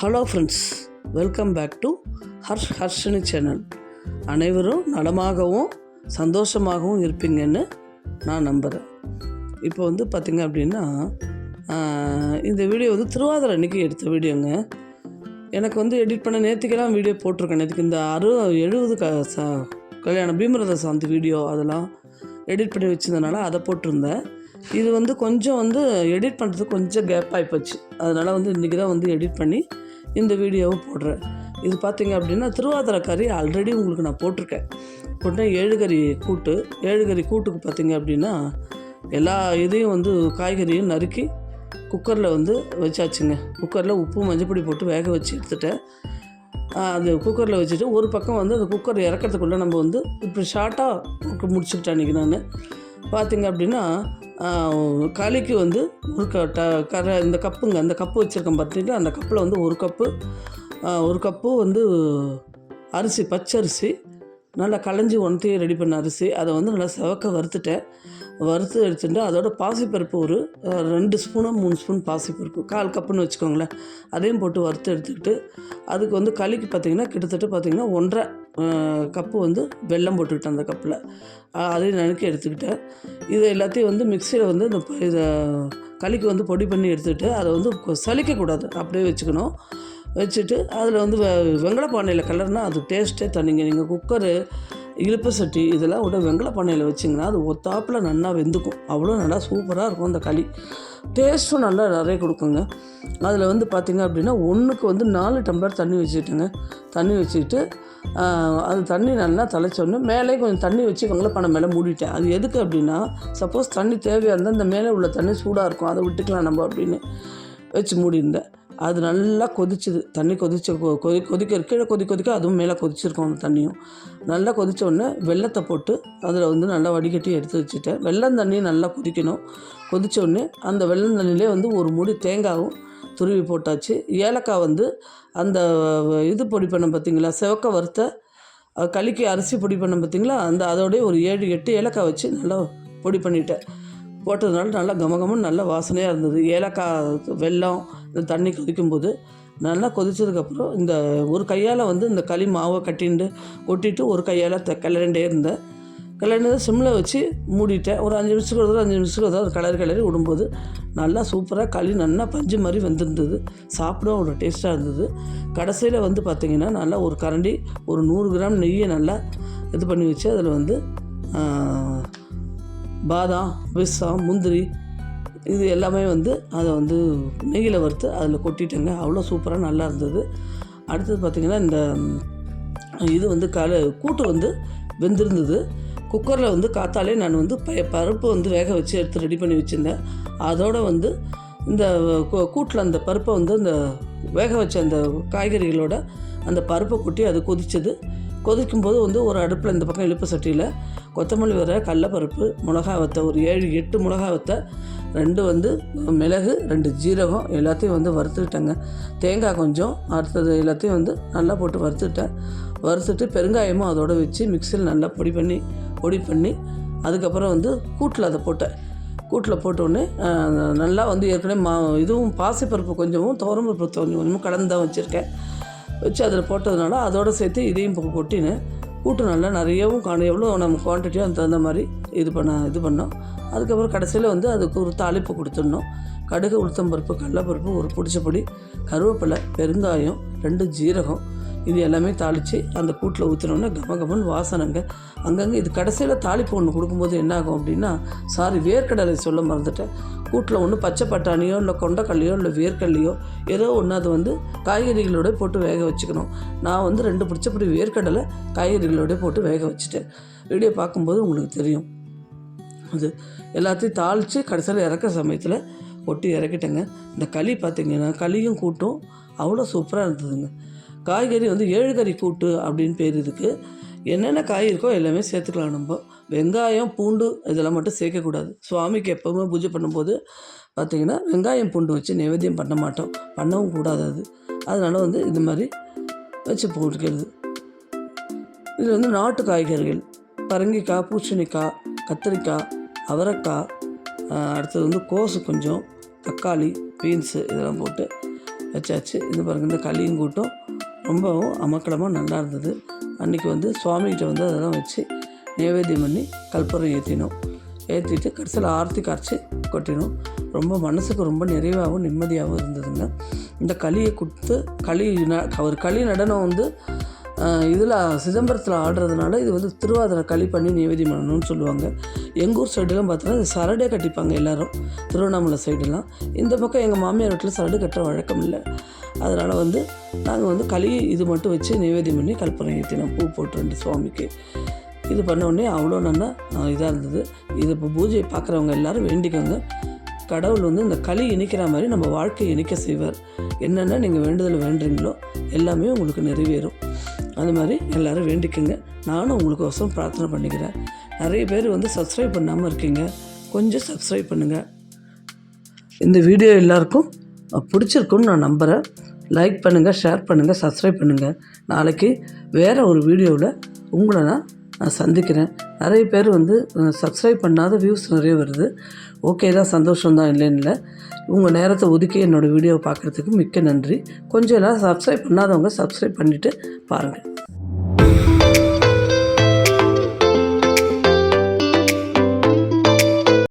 Hello friends welcome back to Harsh Harshini channel அனைவரும் நலமாகவும் சந்தோஷமாகவும் இருப்பீங்கன்னு நான் நம்புகிறேன் இப்போ வந்து பார்த்திங்க அப்படின்னா இந்த வீடியோ வந்து திருவாதிரை அன்னைக்கு எடுத்த வீடியோங்க எனக்கு வந்து எடிட் பண்ண நேற்றுக்கெல்லாம் வீடியோ போட்டிருக்கேன். நேற்றுக்கு இந்த அறு எழுபது க ச கல்யாணம் பீமரத சாந்தி வீடியோ அதெல்லாம் எடிட் பண்ணி வச்சிருந்தனால அதை போட்டிருந்தேன். இது வந்து கொஞ்சம் வந்து எடிட் பண்ணுறது கொஞ்சம் கேப் ஆகிப்போச்சு அதனால் வந்து இன்றைக்கி தான் வந்து எடிட் பண்ணி இந்த வீடியோவை போடுறேன். இது பார்த்தீங்க அப்படின்னா திருவாதிரை கறி ஆல்ரெடி உங்களுக்கு நான் போட்டிருக்கேன். போட்டேன் ஏழுகறி கூட்டு ஏழுகறி கூட்டுக்கு பார்த்தீங்க அப்படின்னா எல்லா இதையும் வந்து காய்கறியும் நறுக்கி குக்கரில் வந்து வச்சாச்சுங்க. குக்கரில் உப்பு மஞ்சப்பொடி போட்டு வேக வச்சு எடுத்துட்டேன். அது குக்கரில் வச்சுட்டு ஒரு பக்கம் வந்து அந்த குக்கர் இறக்கிறதுக்குள்ளே நம்ம வந்து இப்படி ஷார்ட்டாக முடிச்சுக்கிட்டேன் அன்றைக்கி நான். பார்த்தீங்க அப்படின்னா களிக்கு வந்து ஒரு க ட கரை இந்த கப்புங்க அந்த கப்பு வச்சுருக்கேன் பார்த்தீங்களா அந்த கப்பில் வந்து ஒரு கப்பு ஒரு கப்பு வந்து அரிசி பச்சரிசி நல்லா களைஞ்சி ஒன்றத்தையும் ரெடி பண்ண அரிசி. அதை வந்து நல்லா செவக்க வறுத்துட்டேன். வறுத்து எடுத்துட்டு அதோட பாசிப்பருப்பு ஒரு ரெண்டு ஸ்பூனோ மூணு ஸ்பூன் பாசிப்பருப்பு கால் கப்புன்னு வச்சுக்கோங்களேன். அதையும் போட்டு வறுத்து எடுத்துக்கிட்டு அதுக்கு வந்து களிக்கு பார்த்திங்கன்னா கிட்டத்தட்ட பார்த்திங்கன்னா ஒன்றரை கப்பு வந்து வெல்லம் போட்டுக்கிட்டேன் அந்த கப்பில். அதையும் நினைக்க எடுத்துக்கிட்டேன். இது எல்லாத்தையும் வந்து மிக்சியில் வந்து இந்த இதை களிக்கு வந்து பொடி பண்ணி எடுத்துக்கிட்டு அதை வந்து சலிக்கக்கூடாது. அப்படியே வச்சுக்கணும். வச்சுட்டு அதில் வந்து வெ வெங்கல பானையில் கலர்னால் அது டேஸ்ட்டே தனிங்க நீங்கள் குக்கரு இழுப்பு சட்டி இதெல்லாம் விட வெங்கல பண்ணையில் வச்சிங்கன்னா அது ஒத்தாப்பில் நல்லா வெந்துக்கும். அவ்வளோ நல்லா சூப்பராக இருக்கும் அந்த களி. டேஸ்ட்டும் நல்லா நிறைய கொடுக்குங்க. அதில் வந்து பார்த்திங்க அப்படின்னா ஒன்றுக்கு வந்து நாலு டம்ளர் தண்ணி வச்சுட்டுங்க. தண்ணி வச்சுக்கிட்டு அது தண்ணி நல்லா தலைச்சோடனே மேலே கொஞ்சம் தண்ணி வச்சு வெங்கலப்பானை மேலே மூடிட்டேன். அது எதுக்கு அப்படின்னா சப்போஸ் தண்ணி தேவையாக இருந்தால் இந்த மேலே உள்ள தண்ணி சூடாக இருக்கும். அதை விட்டுக்கலாம் நம்ம அப்படின்னு வச்சு மூடியிருந்தேன். அது நல்லா கொதிச்சுது. தண்ணி கொதிச்ச கொ- கொதி கொதிக்க கீழே கொதி கொதிக்க அதுவும் மேலே கொதிச்சிருக்கும் அந்த தண்ணியும். நல்லா கொதித்த உடனே வெள்ளத்தை போட்டு அதில் வந்து நல்லா வடிகட்டி எடுத்து வச்சுட்டேன். வெள்ளம் தண்ணி நல்லா கொதிக்கணும். கொதித்த உடனே அந்த வெள்ளம் தண்ணியிலே வந்து ஒரு மூடி தேங்காவும் துருவி போட்டாச்சு. ஏலக்காய் வந்து அந்த இது பொடி பண்ண பார்த்தீங்களா? செவக்க வறுத்த அஹ், களிக்கு அரிசி பொடி பண்ண பார்த்தீங்களா? அந்த அதோடய ஒரு ஏழு எட்டு ஏலக்காய் வச்சு நல்லா பொடி பண்ணிட்டேன். போட்டதுனால நல்லா கமகமும் நல்லா வாசனையாக இருந்தது. ஏலக்காய் வெல்லம் இந்த தண்ணி கொதிக்கும்போது நல்லா கொதித்ததுக்கப்புறம் இந்த ஒரு கையால் வந்து இந்த களி மாவை கட்டிண்டு ஒட்டிட்டு ஒரு கையால் த கிளறிண்டே இருந்தேன். கிளறினதை சிம்மில் வச்சு மூடிட்டேன். ஒரு அஞ்சு நிமிஷத்துக்கு ஒரு தடவை அஞ்சு நிமிஷத்துக்கு ஒரு தடவை கிளறி கிளறி விடும்போது நல்லா சூப்பராக களி நல்லா பஞ்சு மாதிரி வந்திருந்தது. சாப்பிட அவ்வளோ டேஸ்ட்டாக இருந்தது. கடைசியில் வந்து பார்த்திங்கன்னா நல்லா ஒரு கரண்டி ஒரு நூறு கிராம் நெய்யை நல்லா இது பண்ணி வச்சு அதில் வந்து பாதாம் பிஸ்ஸா முந்திரி இது எல்லாமே வந்து அதை வந்து நெய்யில் வறுத்து அதில் கொட்டிட்டேங்க. அவ்வளோ சூப்பராக நல்லா இருந்தது. அடுத்தது பார்த்திங்கன்னா இந்த இது வந்து கல கூட்டு வந்து வெந்திருந்தது. குக்கரில் வந்து காத்தாலே நான் வந்து ப பருப்பு வந்து வேக வச்சு எடுத்து ரெடி பண்ணி வச்சுருந்தேன். அதோடு வந்து இந்த கூ- கூட்டில் அந்த பருப்பை வந்து அந்த வேக வச்ச அந்த காய்கறிகளோட அந்த பருப்பை கொட்டி அது கொதித்தது கொதிக்கும் போது வந்து ஒரு அடுப்பில் இந்த பக்கம் இழுப்பு சட்டியில் கொத்தமல்லி வர கடலப்பருப்பு மிளகா வத்த ஒரு ஏழு எட்டு மிளகா வத்த ரெண்டு வந்து மிளகு ரெண்டு ஜீரகம் எல்லாத்தையும் வந்து வறுத்துக்கிட்டேங்க. தேங்காய் கொஞ்சம் அடுத்தது எல்லாத்தையும் வந்து நல்லா போட்டு வறுத்துட்டேன். வறுத்துட்டு பெருங்காயமும் அதோட வச்சு மிக்சியில் நல்லா பொடி பண்ணி பொடி பண்ணி அதுக்கப்புறம் வந்து கூட்டில் அதை போட்டேன். கூட்டில் போட்டோடனே நல்லா வந்து ஏற்கனவே மா இதுவும் பாசிப்பருப்பு கொஞ்சமும் துவரம்பருப்பு கொஞ்சம் கொஞ்சமும் கலந்து தான் வச்சுருக்கேன். வச்சு அதில் போட்டதுனால அதோடு சேர்த்து இதையும் இப்போ கூட்டு நல்லா நிறையவும் காணும். எவ்வளோ நம்ம குவான்டிட்டியோ தகுந்த மாதிரி இது பண்ண இது பண்ணோம். அதுக்கப்புறம் கடைசியில் வந்து அதுக்கு ஒரு தாளிப்பு கொடுத்துடணும். கடுகு உளுத்தம்பருப்பு கடலப்பருப்பு ஒரு பிடிச்சபடி கருவேப்பிலை பெருங்காயம் ரெண்டு ஜீரகம் இது எல்லாமே தாளித்து அந்த கூட்டில் ஊற்றினோன்னா கம கமன் வாசனைங்க. அங்கங்கே இது கடைசியில் தாளிப்பு ஒன்று கொடுக்கும்போது என்ன ஆகும் அப்படின்னா சாரி வேர்க்கடலை சொல்ல மறந்துட்டேன். கூட்டில் ஒன்று பச்சை பட்டாணியோ இல்லை கொண்டக்கல்லையோ இல்லை வேர்க்கடலையோ ஏதோ ஒன்று அது வந்து காய்கறிகளோட போட்டு வேக வச்சுக்கணும். நான் வந்து ரெண்டு பிடிச்சப்படி வேர்க்கடலை காய்கறிகளோட போட்டு வேக வச்சுட்டேன். வீடியோ பார்க்கும்போது உங்களுக்கு தெரியும். அது எல்லாத்தையும் தாளித்து கடைசியில் இறக்க சமயத்தில் ஒட்டி இறக்கிட்டேங்க. இந்த களி பார்த்தீங்கன்னா களியும் கூட்டும் அவ்வளோ சூப்பராக இருந்ததுங்க. காய்கறி வந்து ஏழு கறி கூட்டு அப்படின்னு பேர் இதுக்கு என்னென்ன காய் இருக்கோ எல்லாமே சேர்த்துக்கலாம் நம்ம. வெங்காயம் பூண்டு இதெல்லாம் மட்டும் சேர்க்கக்கூடாது. சுவாமிக்கு எப்போவுமே பூஜை பண்ணும்போது பார்த்திங்கன்னா வெங்காயம் பூண்டு வச்சு நைவேத்தியம் பண்ண மாட்டோம். பண்ணவும் கூடாது அது. அதனால் வந்து இது மாதிரி வச்சு போட்டுக்கிறது. இது வந்து நாட்டு காய்கறிகள். பரங்கிக்காய் பூசணிக்காய் கத்திரிக்காய் அவரைக்காய் அடுத்தது வந்து கோசு கொஞ்சம் தக்காளி பீன்ஸு இதெல்லாம் போட்டு வச்சாச்சு. இது பாருங்கள் இந்த களியும் கூட்டம். ரொம்பவும் அமக்கலமாக நல்லா இருந்தது. அன்றைக்கி வந்து சுவாமிகிட்ட வந்து அதெல்லாம் வச்சு நைவேத்தியம் பண்ணி கல்பூரம் ஏற்றினோம் ஏற்றிட்டு கடைசியில் ஆர்த்தி காய்ச்சி கொட்டினோம். ரொம்ப மனசுக்கு ரொம்ப நிறைவாகவும் நிம்மதியாகவும் இருந்ததுங்க. இந்த களியை கொடுத்து களி ந ஒரு களி நடனம் வந்து இதில் சிதம்பரத்தில் ஆடுறதுனால இது வந்து திருவாதிரை களி பண்ணி நைவேத்தியம் பண்ணணும்னு சொல்லுவாங்க. எங்கள் ஊர் சைடெலாம் பார்த்தோன்னா இது சரடே கட்டிப்பாங்க எல்லோரும். திருவண்ணாமலை சைடெல்லாம் இந்த பக்கம் எங்கள் மாமியார் வீட்டில் சரடு கட்டுற வழக்கம் இல்லை. அதனால் வந்து நாங்கள் வந்து களி இது மட்டும் வச்சு நைவேத்தியம் பண்ணி கல்பனை ஏற்றினோம் பூ போட்டு ரெண்டு சுவாமிக்கு. இது பண்ண உடனே அவ்வளோ நல்லா இதாக இருந்தது. இது இப்போ பூஜையை பார்க்குறவங்க எல்லோரும் வேண்டிக்கோங்க. கடவுள் வந்து இந்த களி இணைக்கிற மாதிரி நம்ம வாழ்க்கையை இணைக்க செய்வார். என்னென்ன நீங்கள் வேண்டுதல் வேண்டுறீங்களோ எல்லாமே உங்களுக்கு நிறைவேறும். அது மாதிரி எல்லோரும் வேண்டிக்கோங்க. நானும் உங்களுக்கு வசம் பிரார்த்தனை பண்ணிக்கிறேன். நிறைய பேர் வந்து சப்ஸ்கிரைப் பண்ணாமல் இருக்கீங்க. கொஞ்சம் சப்ஸ்கிரைப் பண்ணுங்கள் இந்த வீடியோ எல்லாருக்கும் பிடிச்சிருக்குன்னு நான் நம்புகிறேன் லைக் பண்ணுங்கள் ஷேர் பண்ணுங்கள் சப்ஸ்கிரைப் பண்ணுங்கள் நாளைக்கு வேறு ஒரு வீடியோவில் உங்களை நான் நான் சந்திக்கிறேன். நிறைய பேர் வந்து சப்ஸ்கிரைப் பண்ணாத வியூஸ் நிறைய வருது. ஓகே தான் சந்தோஷம் தான் இல்லைன்னு இல்லை உங்கள் நேரத்தை ஒதுக்கி என்னோடய வீடியோவை பார்க்குறதுக்கு மிக்க நன்றி. கொஞ்சம் எல்லாம் சப்ஸ்கிரைப் பண்ணாதவங்க சப்ஸ்கிரைப் பண்ணிவிட்டு பாருங்கள்